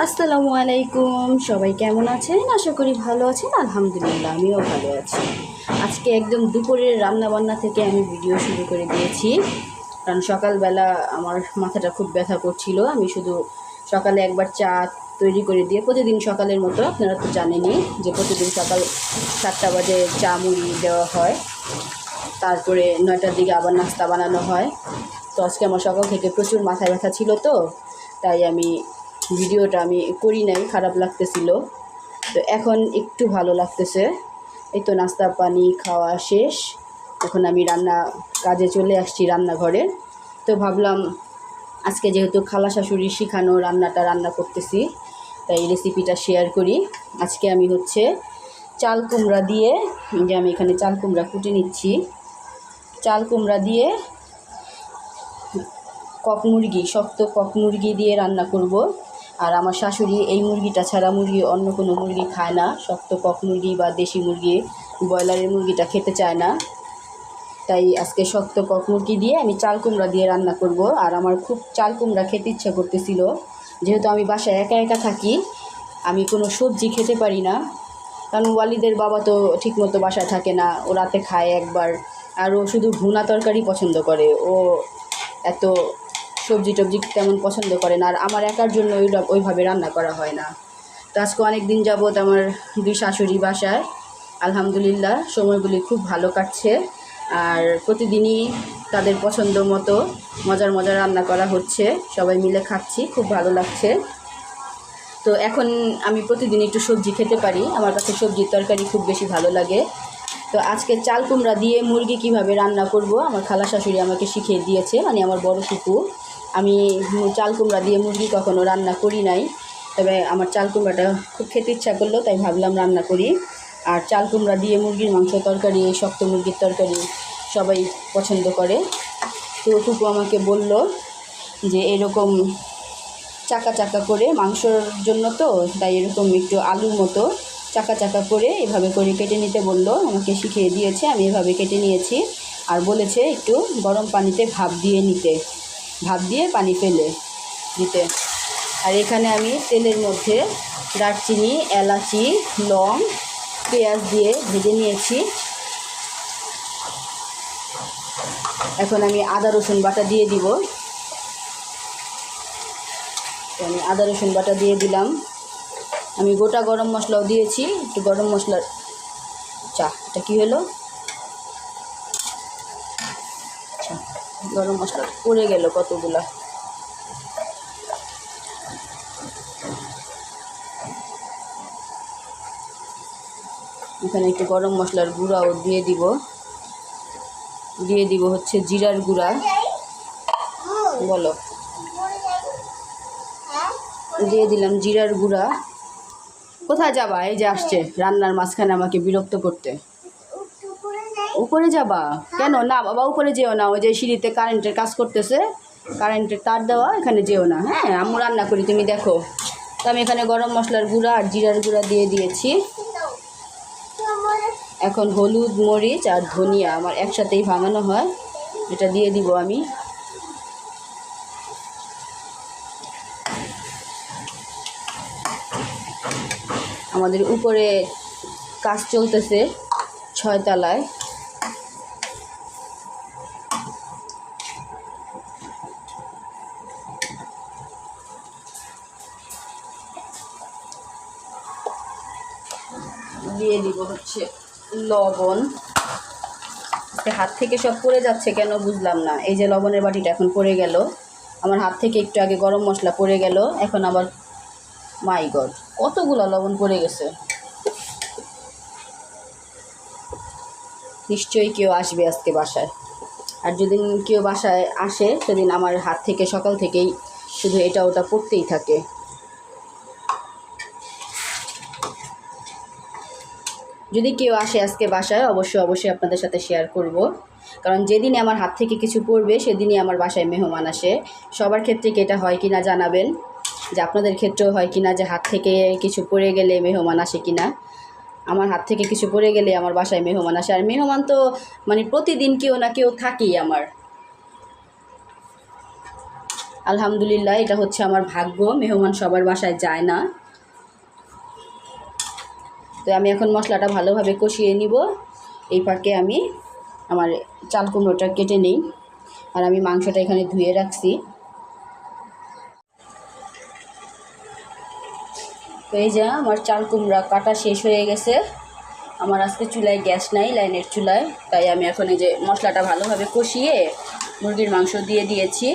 আসসালামু আলাইকুম সবাই কেমন আছেন? আশা করি ভালো আছেন। আলহামদুলিল্লাহ, আমিও ভালো আছি। আজকে একদম দুপুরের রান্নাবান্না থেকে আমি ভিডিও শুরু করে দিয়েছি। কারণ সকালবেলা আমার মাথাটা খুব ব্যথা করছিল। আমি শুধু সকালে একবার চা তৈরি করে দিয়ে, প্রতিদিন সকালের মতো, আপনারা তো জানেনই যে প্রতিদিন সকাল সাতটা বাজে চা মুড়ি দেওয়া হয়। তারপরে নয়টার দিকে আবার নাস্তা বানানো হয়। তো আজকে আমার সকাল থেকে প্রচুর মাথায় ব্যথা ছিল তো, তাই আমি ভিডিওটা আমি করি নাই, খারাপ লাগতেছিল। তো এখন একটু ভালো লাগতেছে। এই তো নাস্তা, পানি, খাওয়া শেষ। এখন আমি রান্না, কাজে চলে আসছি রান্নাঘরে। তো ভাবলাম, আজকে যেহেতু খালা শাশুড়ি শিখানো রান্নাটা রান্না করতেছি, তাই রেসিপিটা শেয়ার করি। আজকে আমি হচ্ছে চাল কুমড়া দিয়ে যে আমি এখানে চাল কুমড়া কুটে নিচ্ছি। চাল কুমড়া দিয়ে কক মুরগি, শক্ত কক মুরগি দিয়ে রান্না করব। আর আমার শাশুড়ি এই মুরগিটা ছাড়া মুরগি অন্য কোনো মুরগি খায় না, শক্ত কক মুরগি বা দেশি মুরগি, ব্রয়লারের মুরগিটা খেতে চায় না। তাই আজকে শক্ত কক মুরগি দিয়ে আমি চাল কুমড়া দিয়ে রান্না করব। আর আমার খুব চাল কুমড়া খেতে ইচ্ছা করতেছিল। যেহেতু আমি বাসায় একা একা থাকি, আমি কোনো সবজি খেতে পারি না। কারণ ওয়ালিদের বাবা তো ঠিকমতো বাসায় থাকে না, ও রাতে খায় একবার। আর ও শুধু ভুনা তরকারি পছন্দ করে। ও এত সবজি টবজি তেমন পছন্দ করে না আর আমার একার জন্য ওই ওইভাবে রান্না করা হয় না। তো আজকে অনেক দিন যাবৎ আমার দুই শাশুড়ি বাসায়, আলহামদুলিল্লাহ সময়গুলি খুব ভালো কাটছে আর প্রতিদিনই তাদের পছন্দ মতো মজার মজার রান্না করা হচ্ছে। সবাই মিলে খাচ্ছি, খুব ভালো লাগছে। তো এখন আমি প্রতিদিন একটু সবজি খেতে পারি, আমার কাছে সবজির তরকারি খুব বেশি ভালো লাগে। তো আজকে চাল কুমড়া দিয়ে মুরগি কীভাবে রান্না করব, আমার খালা শাশুড়ি আমাকে শিখিয়ে দিয়েছে মানে আমার বড় কুকু আমি চাল কুমড়া দিয়ে মুরগি কখনো রান্না করি নাই, তবে আমার চাল কুমড়াটা খুব খেতে ইচ্ছা করল, তাই ভাবলাম রান্না করি। আর চাল কুমড়া দিয়ে মুরগির মাংস তরকারি, শক্ত মুরগির তরকারি সবাই পছন্দ করে। তো কুকু আমাকে বলল যে এরকম চাকা চাকা করে মাংসর জন্য তো, তাই এরকম একটু আলুর মতো চাকা চাকা করে এভাবে করে কেটে নিতে বলল। আমাকে শিখিয়ে দিয়েছে, আমি এভাবে কেটে নিয়েছি। আর বলেছে একটু গরম পানিতে ভাপ দিয়ে নিতে। ভাপ দিয়ে পানি ফেলে দিতে। আর এখানে আমি তেলের মধ্যে দারচিনি, এলাচি, লং, পেঁয়াজ দিয়ে ভেজে নিয়েছি। এখন আমি আদা, রসুন বাটা দিয়ে দিব। আমি আদা, রসুন বাটা দিয়ে দিলাম। আমি গোটা গরম মশলাও দিয়েছি, একটু গরম মশলার চা, এটা কী হলো? আচ্ছা গরম মশলা পড়ে গেল কতগুলা? এখানে একটু গরম মশলার গুঁড়াও দিয়ে দিব। দিয়ে দিব হচ্ছে জিরার গুঁড়া। বলো। দিয়ে দিলাম জিরার গুঁড়া। কোথায় যাবা? এই যে আসছে, রান্নার মাঝখানে আমাকে বিরক্ত করতে। উপরে যাবা? কেন? না, বাবা, উপরে যেও না। ওই যে সিঁড়িতে কারেন্টের কাজ করতেছে, কারেন্টের তার দেওয়া, এখানে যেও না। হ্যাঁ আমি রান্না করি, তুমি দেখো। তো আমি এখানে গরম মশলার গুঁড়া আর জিরার গুঁড়া দিয়ে দিয়েছি। এখন হলুদ মরিচ আর ধনিয়া, আমার একসাথেই ভাঙানো হয়। এটা দিয়ে দিব আমি। আমাদের উপরে কাজ চলতেছে ছয়তলায় দিয়ে দিব হচ্ছে লবণ। হাত থেকে সব পড়ে যাচ্ছে কেন বুঝলাম না। এই যে লবণের বাটিটা এখন পড়ে গেল। আমার হাত থেকে একটু আগে গরম মশলা পড়ে গেল। এখন আবার মাই গড কতগুলো লবণ পড়ে গেছে? নিশ্চয়ই কেউ আসবে আজকে বাসায়। আর যদি কেউ বাসায় আসে, সেদিন আমার হাত থেকে, সকাল থেকেই শুধু এটা ওটা পড়তেই থাকে। যদি কেউ আসে আজকে বাসায়, অবশ্যই অবশ্যই আপনাদের সাথে শেয়ার করব। কারণ যেদিনই আমার হাত থেকে কিছু পড়বে, সেদিনই আমার বাসায় মেহমান আসে। সবার ক্ষেত্রে কি এটা হয় কি না জানাবেন। যে আপনাদের ক্ষেত্রেও হয় কি না যে হাত থেকে কিছু পড়ে গেলে মেহমান আসে কি না আমার হাত থেকে কিছু পড়ে গেলে আমার বাসায় মেহমান আসে। আর মেহমান তো মানে প্রতিদিন কেউ না কেউ থাকেই আমার। আলহামদুলিল্লাহ, এটা হচ্ছে আমার ভাগ্য। মেহমান সবার বাসায় যায় না। তো আমি এখন মশলাটা ভালোভাবে কষিয়ে নিব। এই পাকে আমি আমার চাল কুমড়োটা কেটে নিই। আর আমি মাংসটা এখানে ধুয়ে রাখছি। তো এই যে আমার চাল কুমড়া কাটা শেষ হয়ে গেছে। আমার আজকে চুলায় গ্যাস নাই, লাইনের চুলায়। তাই আমি এখন এই যে মশলাটা ভালোভাবে কষিয়ে মুরগির মাংস দিয়ে দিয়েছি।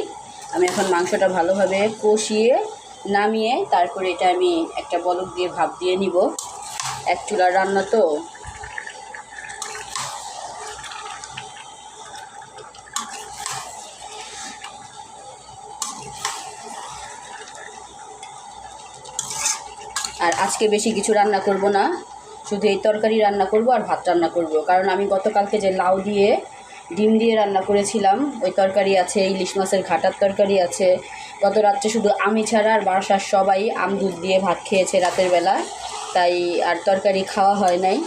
আমি এখন মাংসটা ভালোভাবে কষিয়ে নামিয়ে তারপরে এটা আমি একটা বলক দিয়ে ভাপ দিয়ে নিব। এক চুলার রান্না তো। আর আজকে বেশি কিছু রান্না করব না। শুধু এই তরকারি রান্না করব আর ভাত রান্না করব। কারণ আমি গতকালকে যে লাউ দিয়ে ডিম দিয়ে রান্না করেছিলাম, ওই তরকারি আছে, ইলিশ মাছের ঘাটার তরকারি আছে। গত রাত্রে শুধু আমি ছাড়া আর বাসার সবাই আম দুধ দিয়ে ভাত খেয়েছে রাতের বেলা। তাই আর তরকারি খাওয়া হয় নাই।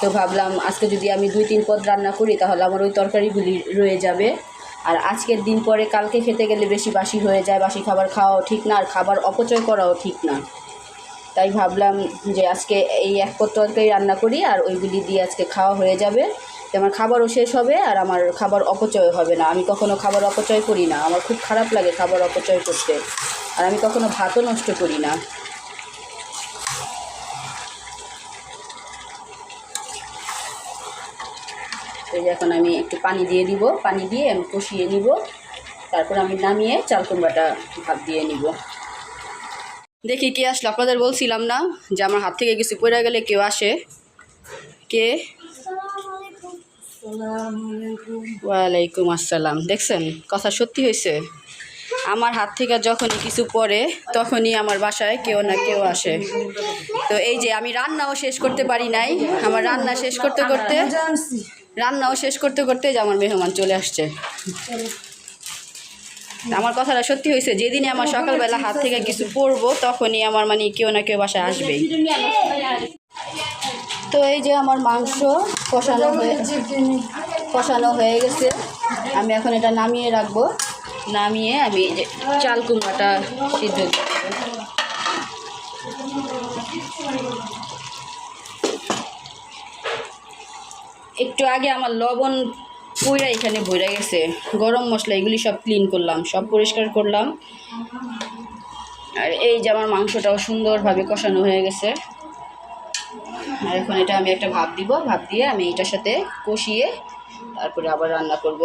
তো ভাবলাম আজকে যদি আমি দুই তিন পদ রান্না করি, তাহলে আমার ওই তরকারিগুলি রয়ে যাবে। আর আজকের দিন পরে কালকে খেতে গেলে বেশি বাসি হয়ে যায়, বাসি খাবার খাওয়াও ঠিক না, আর খাবার অপচয় করাও ঠিক না। তাই ভাবলাম যে আজকে এই এক তরকারি রান্না করি আর ওইগুলি দিয়ে আজকে খাওয়া হয়ে যাবে। আমার খাবারও শেষ হবে আর আমার খাবার অপচয় হবে না। আমি কখনো খাবার অপচয় করি না। আমার খুব খারাপ লাগে খাবার অপচয় করতে। আর আমি কখনো ভাতও নষ্ট করি না। এই এখন আমি একটু পানি দিয়ে দিব। পানি দিয়ে আমি কষিয়ে নিব। তারপর আমি নামিয়ে চাল কুমড়াটা ভাত দিয়ে নিব। দেখি কে আসলো। আপনাদের বলছিলাম না যে আমার হাত থেকে কিছু পড়ে গেলে কেউ আসে? কে? ওয়ালাইকুম আসসালাম। দেখছেন? কথা সত্যি হয়েছে? আমার হাত থেকে যখনই কিছু পড়ে, তখনই আমার বাসায় কেউ না কেউ আসে। তো এই যে আমি রান্নাও শেষ করতে পারি নাই। আমার রান্না শেষ করতে করতে, রান্নাও শেষ করতে করতে যে আমার মেহমান চলে আসছে। আমার কথাটা সত্যি হয়েছে যেদিনে আমার সকালবেলা হাত থেকে কিছু পড়ব, তখনই আমার মানে কেউ না কেউ বাসায় আসবে তো এই যে আমার মাংস কষানো হয়ে কষানো হয়ে গেছে। আমি এখন এটা নামিয়ে রাখব। নামিয়ে আমি যে চাল কুমড়াটা সিদ্ধ একটু আগে আমার লবণ পুইরা এখানে ভরে গেছে। গরম মশলা এগুলি সব ক্লিন করলাম, সব পরিষ্কার করলাম। আর এই যে আমার মাংসটাও সুন্দরভাবে কষানো হয়ে গেছে। আর এখন এটা আমি একটা ভাপ দিব, ভাপ দিয়ে আমি এটার সাথে কষিয়ে তারপরে আবার রান্না করব।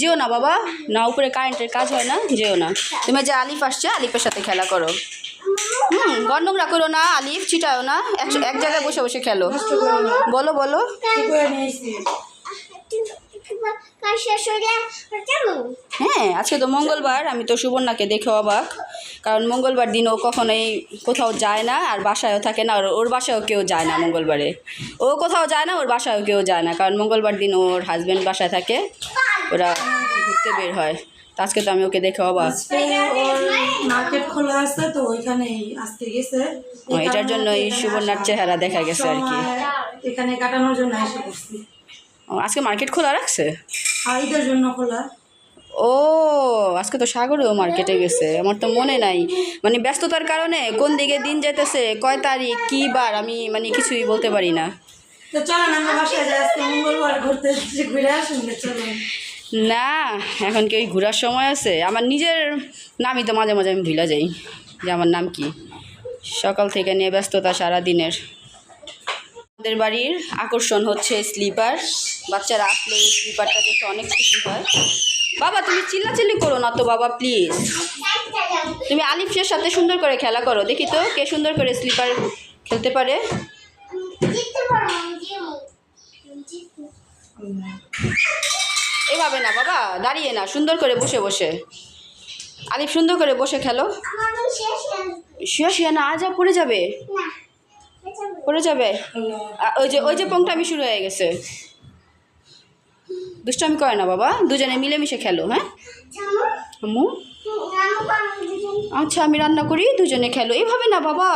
যেও না বাবা। না, উপরে কারেন্টের কাজ হয় না, যেও না। তুমি যে আলিফ আসছে, আলিফের সাথে খেলা করো। হুম গন্ডমরা করো না, আলিফ চিটাও না এক জায়গায় বসে বসে খেলো। বলো বলো। হ্যাঁ আজকে তো মঙ্গলবার, আমি তো সুবর্ণাকে দেখে অবাক। কারণ মঙ্গলবার দিন ও কখনোই কোথাও যায় না, আর বাসায়ও থাকে না, আর ওর বাসায়ও কেউ যায় না মঙ্গলবারে। ও কোথাও যায় না, ওর বাসায়ও কেউ যায় না, কারণ মঙ্গলবার দিন ওর হাজব্যান্ড বাসায় থাকে। ওরা ঘুরতে বের হয়। আজকে তো আমি ওকে দেখে অবাক। মার্কেট খোলা আছে তো ওইখানে আসতে গেছে। এটার জন্য এই সুবর্ণার চেহারা দেখা গেছে আর কি। এখানে কাটানোর জন্য এসে করছি আজকে মার্কেট খোলা রাখছে? ঈদের জন্য খোলা। ও আজকে তো সাগরেও মার্কেটে গেছে। আমার তো মনে নাই। মানে ব্যস্ততার কারণে কোন দিকে দিন যেতেছে কয় তারিখ কী বার আমি মানে কিছুই বলতে পারি না। তো চলো না আমরা বাসায় যাই। আজকে মঙ্গলবার ঘুরতে ঘুরে আসুন গে, চলো না, এখন কি ওই ঘোরার সময় আছে? আমার নিজের নামই তো মাঝে মাঝে আমি ভুলে যাই যে আমার নাম কি। সকাল থেকে নিয়ে ব্যস্ততা সারা দিনের আমাদের বাড়ির আকর্ষণ হচ্ছে স্লিপার। বাচ্চারা আসলে এই স্লিপারটা দেখে অনেক খুশি হয়। বাবা, তুমি চিল্লাচিল্লি করো না তো বাবা, প্লিজ। তুমি আলিফের সাথে সুন্দর করে খেলা করো। দেখি তো কে সুন্দর করে স্লিপার খেলতে পারে। এভাবে না, বাবা। দাঁড়িয়ে না, সুন্দর করে বসে বসে। আলিফ, সুন্দর করে বসে খেলো। শুয়ে শুয়ে না, আজ পড়ে যাবে? পড়ে যাবে? ওই যে ওই যে পংটামি শুরু হয়ে গেছে। দুষ্টামি করে না, বাবা। দুজনে মিলেমিশে খেলো হ্যাঁ? আম্মু? আচ্ছা আমি রান্না করি, দুজনে খেলো। এইভাবে না, বাবা।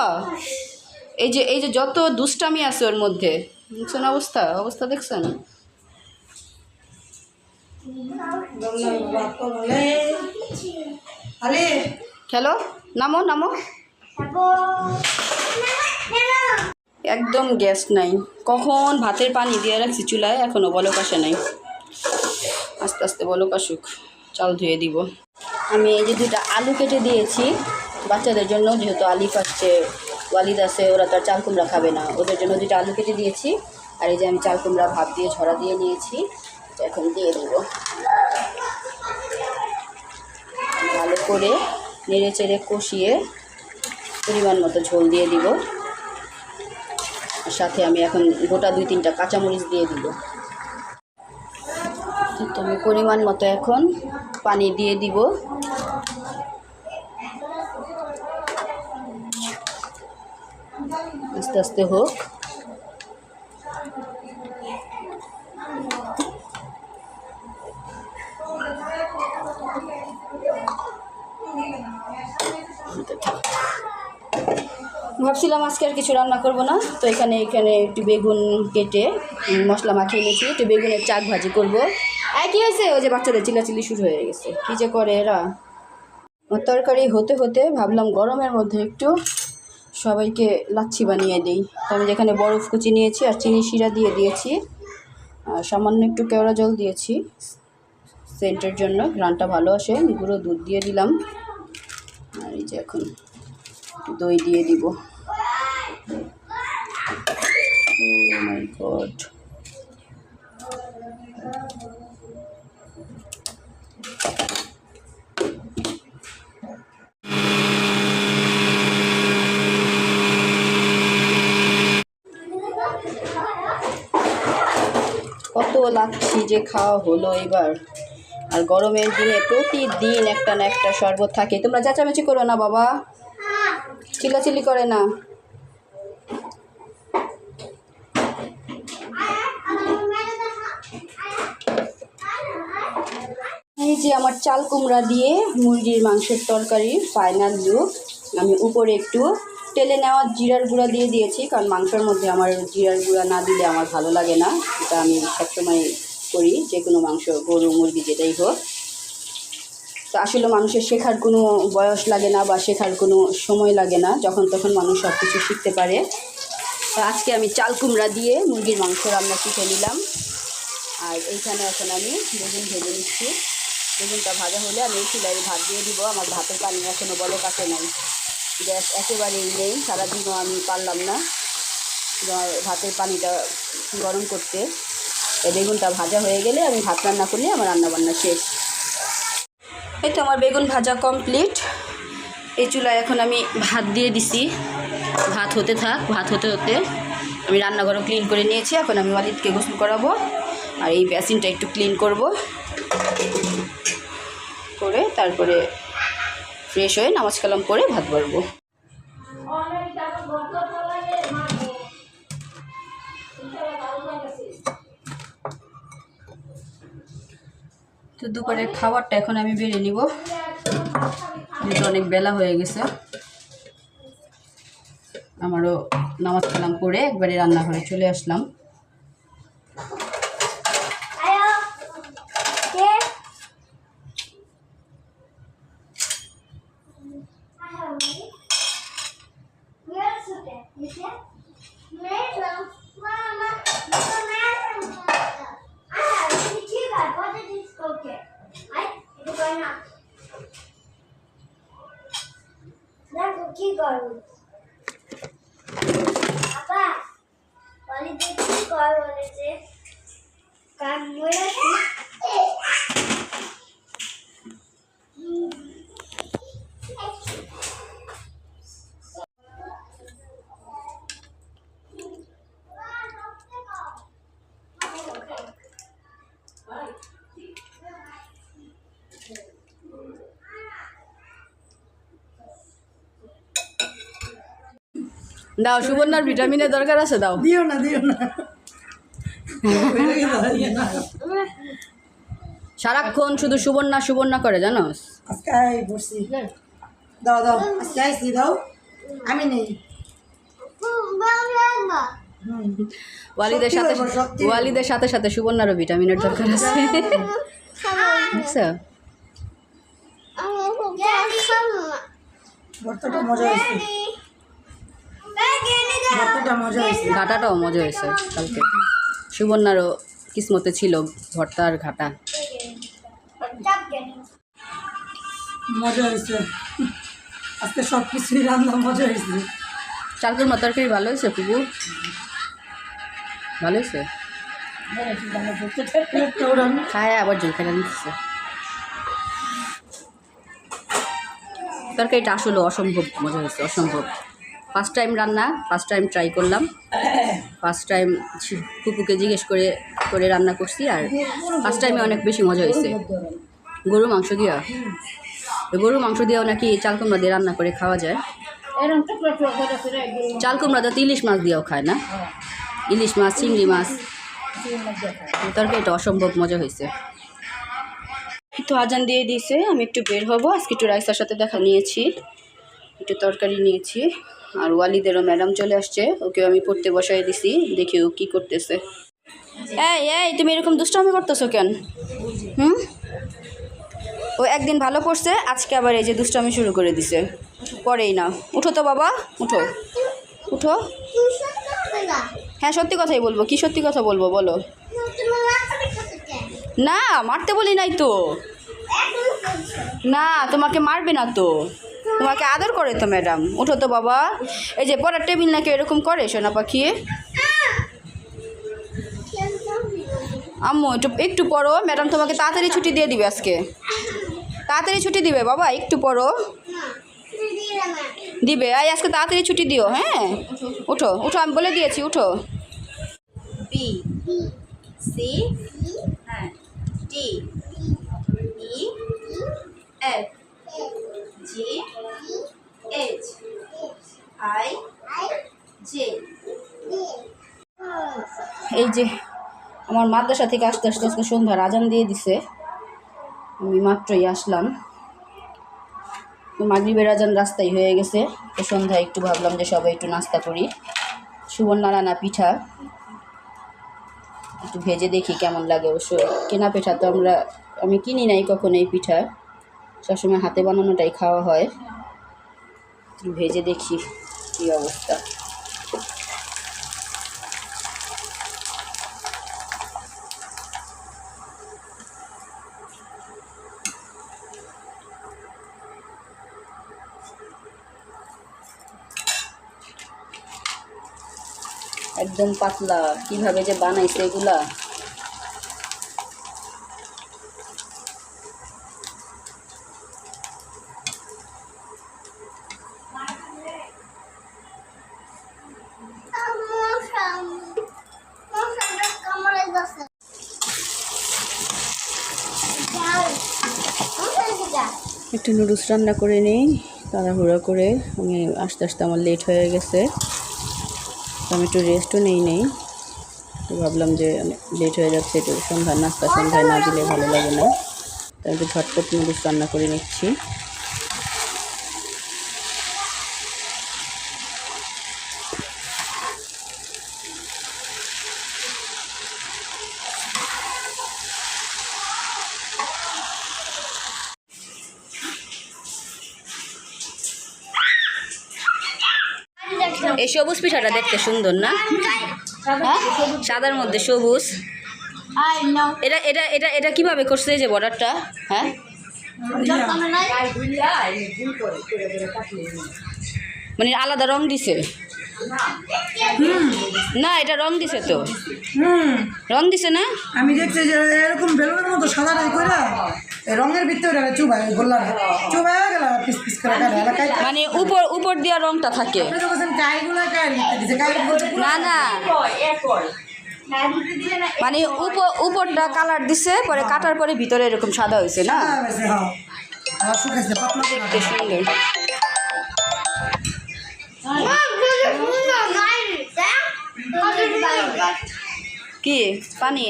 এই যে এই যে যত দুষ্টামি আছে ওর মধ্যে, দেখছেন অবস্থা? অবস্থা দেখছেন? খেলো? নামো নামো। একদম গ্যাস নাই। কখন ভাতের পানি দিয়ে রাখছি চুলায় এখনও বলক আসে নাই। আস্তে আস্তে বলক আসুক চাল ধুয়ে দিব। আমি এই যে দুটা আলু কেটে দিয়েছি বাচ্চাদের জন্য যেহেতু আলিফ আসছে ওয়ালিদ আছে ওরা তো আর চাল কুমড়া খাবে না। ওদের জন্য দুটো আলু কেটে দিয়েছি আর এই যে আমি চাল কুমড়া ভাত দিয়ে ঝরা দিয়ে নিয়েছি। এখন দিয়ে দেব। ভালো করে নেড়ে চেড়ে কষিয়ে পরিমাণ মতো ঝোল দিয়ে দিব। সাথে আমি এখন গোটা দুই তিনটা কাঁচামরিচ দিয়ে দিব। তো আমি পরিমাণ মতো এখন পানি দিয়ে দিব। আস্তে আস্তে হোক। ভাবছিলাম আজকে আর কিছু রান্না করব না। তো এখানে এখানে একটু বেগুন কেটে মশলা মাখিয়ে নিয়েছি। একটু বেগুনের চাক ভাজি করব। আর কি হয়েছে? ওই যে বাচ্চাদের চিল্লাচিল্লি শুরু হয়ে গেছে। কী যে করে এরা? তরকারি হতে হতে ভাবলাম গরমের মধ্যে একটু সবাইকে লাচ্ছি বানিয়ে দিই। তো আমি যেখানে বরফ কুচি নিয়েছি আর চিনি শিরা দিয়ে দিয়েছি, আর সামান্য একটু কেওড়া জল দিয়েছি। সেন্টের জন্য ঘ্রানটা ভালো আসে। গুঁড়ো দুধ দিয়ে দিলাম। এই যে এখন দই দিয়ে দিব। গড কত লাচ্ছি যে খাওয়া হলো এবার। আর গরমের দিনে প্রতিদিন একটা না একটা শরবত থাকে। তোমরা চেঁচামেচি করো না বাবা। চিল্লাচিল্লি করে না। এই যে আমার চাল কুমড়া দিয়ে মুরগির মাংসের তরকারি ফাইনাল লুক আমি উপরে একটু তেলে নেওয়া জিরার গুঁড়া দিয়ে দিয়েছি, কারণ মাংসের মধ্যে আমার জিরার গুঁড়া না দিলে আমার ভালো লাগে না। এটা আমি সবসময় করি, যে কোনো মাংস গরু, মুরগি, যেটাই হোক। তো আসলে মানুষের শেখার কোনো বয়স লাগে না বা শেখার কোনো সময় লাগে না, যখন তখন মানুষ সব কিছু শিখতে পারে। তো আজকে আমি চাল কুমড়া দিয়ে মুরগির মাংস রান্না শিখে নিলাম। আর এইখানে এখন আমি বেগুন ভেজে নিচ্ছি। বেগুনটা ভাজা হলে আমি এই চুলাই ভাত দিয়ে দিব। আমার ভাতের পানি এখনও বলো কাছে নাই। গ্যাস একেবারেই নেই, সারাদিনও আমি পারলাম না। ভাতের পানিটা গরম করতে। বেগুনটা ভাজা হয়ে গেলে আমি ভাত রান্না করলে আমার রান্না বান্না শেষ। এই তো আমার বেগুন ভাজা কমপ্লিট এই চুলায় এখন আমি ভাত দিয়ে দিছি। ভাত হতে থাক, ভাত হতে হতে আমি রান্নাঘরও ক্লিন করে নিয়েছি। এখন আমি ওয়ালিদকে গোসল করাবো আর এই বেসিনটা একটু ক্লিন করব। করে তারপরে ফ্রেশ হয়ে নামাজ কালাম করে ভাত বাড়বো। তো দুপুরের খাবারটা এখন আমি বেড়ে নিব। যেহেতু অনেক বেলা হয়ে গেছে। আমারও নামাজ কালাম করে একবারে রান্নাঘরে চলে আসলাম কি করব বাবা অলিতে কি কর বলেছে কান বলেছে দাও সুবর্ণার ভিটামিনের দরকার আছে দাও। দিও না দিও না। সারাক্ষণ শুধু সুবর্ণা সুবর্ণা করে জানো আজকে বসছি দাও দাও আজকে আইসি দাও। আমি নেই। ওয়ালিদের সাথে ওয়ালিদের সাথে সাথে সুবর্ণারও ভিটামিনের দরকার আছে। ভর্তাটা মজা হয়েছে। মজা হয়েছে। ঘাটাটাও মজা হয়েছে কালকে। সুবর্ণারও কিসমতে ছিল ভর্তা আর ঘাটা। মজা হয়েছে। আজকে সব কিছুই রান্না মজা হয়েছে। চালকুর ভালো হয়েছে পুকু ভালো হয়েছে? প্লেটটা ওরান খায় আবার জল খেলা নিচ্ছে তরকারিটা আসলে অসম্ভব মজা হয়েছে অসম্ভব। ফার্স্ট টাইম রান্না ফার্স্ট টাইম ট্রাই করলাম। ফার্স্ট টাইম কুকুকে জিজ্ঞেস করে করে রান্না করছি আর ফার্স্ট টাইমে অনেক বেশি মজা হয়েছে। গরু মাংস দিয়া। গরু মাংস দিয়েও নাকি চাল কুমড়া দিয়ে রান্না করে খাওয়া যায়। চাল কুমড়া তো ইলিশ মাছ দিয়েও খায় না? ইলিশ মাছ, চিংড়ি মাছ তরকারিটা অসম্ভব মজা হয়েছে। তো আজান দিয়ে দিয়েছে, আমি একটু বের হব। আজকে একটু রাইসার সাথে দেখা নিয়েছি, একটু তরকারি নিয়েছি। আর ওয়ালিদেরও ম্যাডাম চলে আসছে ওকে আমি পড়তে বসাই দিছি, দেখি ও কী করতেছে। এই এই, তুমি এরকম দুষ্টামি করতেছো কেন? হুম? ও একদিন ভালো পড়ছে, আজকে আবার এই যে দুষ্টামি শুরু করে দিছে। পরেই না। উঠো তো বাবা, উঠো। উঠো। হ্যাঁ সত্যি কথাই বলব। কি সত্যি কথা বলব, বলো? না, মারতে বলি নাই তো। না, তোমাকে মারবে না তো। তোমাকে আদর করে তো, ম্যাডাম। উঠো তো, বাবা। এই যে, পড়ার টেবিল নাকি এরকম করে, সোনা পাখি? আম্মু, একটু একটু পড়ো। ম্যাডাম তোমাকে তাড়াতাড়ি ছুটি দিয়ে দিবে আজকে। তাড়াতাড়ি ছুটি দিবে, বাবা, একটু পড়ো। দিবে। আই আজকে তাড়াতাড়ি ছুটি দিও হ্যাঁ? উঠো উঠো, আমি বলে দিয়েছি, উঠো। C F H I J এই যে আমার মাদ্রাসা থেকে আসতে আসতে, আজকে সন্ধ্যার আজান দিয়ে দিছে। আমি মাত্রই আসলাম। মাগরিবের আজান রাস্তায় হয়ে গেছে। তো সন্ধ্যায় একটু ভাবলাম যে সবাই একটু নাস্তা করি। সুবর্ণা রানা পিঠা। একটু ভেজে দেখি কেমন লাগে অবশ্য। কেনা পিঠা তো আমরা আমি কিনি নাই কখনো এই পিঠা। সবসময় হাতে বানানোটাই খাওয়া হয়। ভেজে দেখি কী অবস্থা। একদম পাতলা। কীভাবে যে বানাইছে এগুলা? একটু নুডলস রান্না করে নিই, তাড়াহুড়ো করে আমি আস্তে আস্তে আমার লেট হয়ে গেছে। তো আমি একটু রেস্টও নেই নেই। তো ভাবলাম যে লেট হয়ে যাচ্ছে, একটু সন্ধ্যা নাস্তা, সন্ধ্যায় না দিলে ভালো লাগে না। তাই একটু ঝটপট নুডলস রান্না করে নিচ্ছি। এই সবুজ পিঠাটা দেখতে সুন্দর না? হ্যাঁ? সাদার মধ্যে সবুজ। এটা এটা এটা এটা কীভাবে করছে যে বর্ডারটা? হ্যাঁ? মানে আলাদা রং দিছে? না, এটা রং দিছে তো। রং দিছে না? আমি দেখছি যে এরকম বেলুনের মতো সাদা রঙের ভিতরে চুবাই গোল্লা চুবাই গেল মানে উপর উপর দিয়া রংটা থাকে। না না। মানে উপর উপরটা কালার দিছে পরে কাটার পরে ভিতরে এরকম সাদা হয়েছে না? হ্যাঁ। দেখতে সুন্দর। কি? পানি?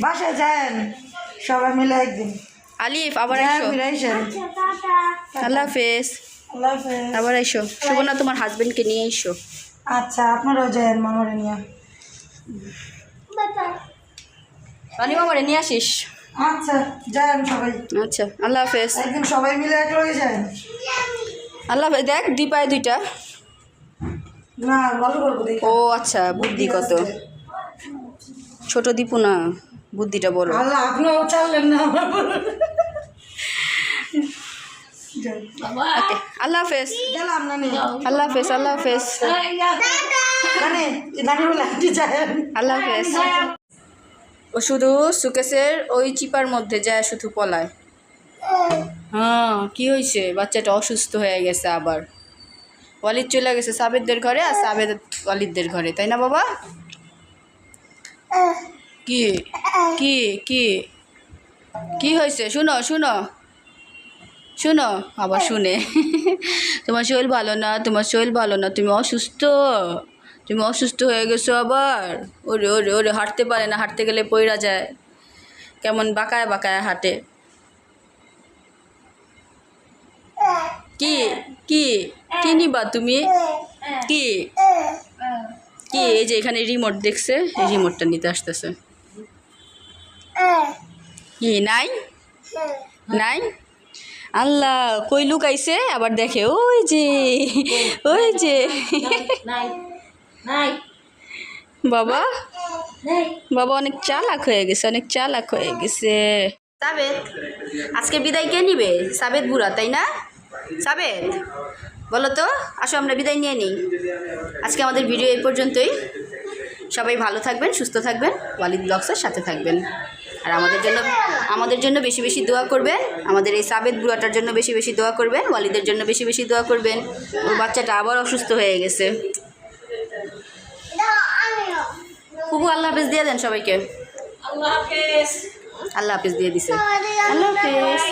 বাসায় যান সবাই মিলে একদিন। আলিফ আবার হ্যাঁ, এসো। আল্লাহ হাফেজ। আবার এসো। সুবর্ণা তোমার হাজবেন্ডকে নিয়ে এসো। আচ্ছা আপনারাও যান মামারে নিয়ে। রানী মামারে নিয়ে আসিস? আচ্ছা যান সবাই। আচ্ছা আল্লাহ হাফেজ। একদিন সবাই মিলে এক লগে যান। আল্লাহ হাফেজ দেখ দুই পায়ে দুইটা। না ভালো করব ও আচ্ছা বুদ্ধি কত? ছোট দীপু না বুদ্ধিটা বড়। আল্লাহ আপনিও চাললেন না। বলে। ওকে আল্লাহ হাফেজ। আল্লাহ হাফেজ আল্লাহ আল্লাহ হাফেজ। ও শুধু সুকেশের ওই চিপার মধ্যে যায় শুধু পলায়। হ্যাঁ কি হয়েছে? বাচ্চাটা অসুস্থ হয়ে গেছে আবার। ওয়ালিদ চলে গেছে সাবেদদের ঘরে আর সাবেদ ওয়ালিদদের ঘরে তাই না বাবা? কি? কি? কি? কি হয়েছে? শুনো শুনো। শুনো? আবার শুনে। তোমার শরীর ভালো না তোমার শরীর ভালো না তুমি অসুস্থ। তুমি অসুস্থ হয়ে গেছো আবার। ওরে ওরে ওরে হাঁটতে পারে না হাঁটতে গেলে পইরা যায়। কেমন বাঁকায় বাঁকায় হাঁটে। কি? কি? কি নিবা তুমি? কি? কি? এই যে এখানে রিমোট দেখছে এই রিমোটটা নিতে আসতেছে। কি নাই? নাই? আল্লাহ, কই লুকাইছে? আবার দেখে, ওই যে ওই যে। বাবা বাবা অনেক চালাক হয়ে গেছে, অনেক চালাক হয়ে গেছে। সাবেদ আজকে বিদায় কে নিবে? সাবেদ বুড়া, তাই না? সাবেদ বলো তো, আসো আমরা বিদায় নিয়ে নিই। আজকে আমাদের ভিডিও এই পর্যন্তই। সবাই ভালো থাকবেন, সুস্থ থাকবেন। ওয়ালিদ ব্লগসের সাথে থাকবেন। আর আমাদের জন্য আমাদের জন্য বেশি বেশি দোয়া করবেন। আমাদের এই সাবেদ বুড়াটার জন্য বেশি বেশি দোয়া করবেন ওয়ালিদের জন্য বেশি বেশি দোয়া করবেন। ও বাচ্চাটা আবার অসুস্থ হয়ে গেছে। খুবু আল্লাহ হাফেজ দিয়ে দেন সবাইকে। আল্লাহ হাফেজ দিয়ে দিছে। আল্লাহ হাফেজ।